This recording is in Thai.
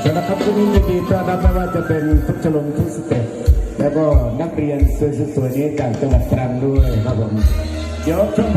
สำหรับครับวันนี้ยินดีต้อนรับไม่ว่าจะเป็นทุกชลงทุกสเต็ปแล้วก็นักเรียนสวยๆนี้จากจังหวัดตรังด้วยครับผมเดี๋ยวช่วง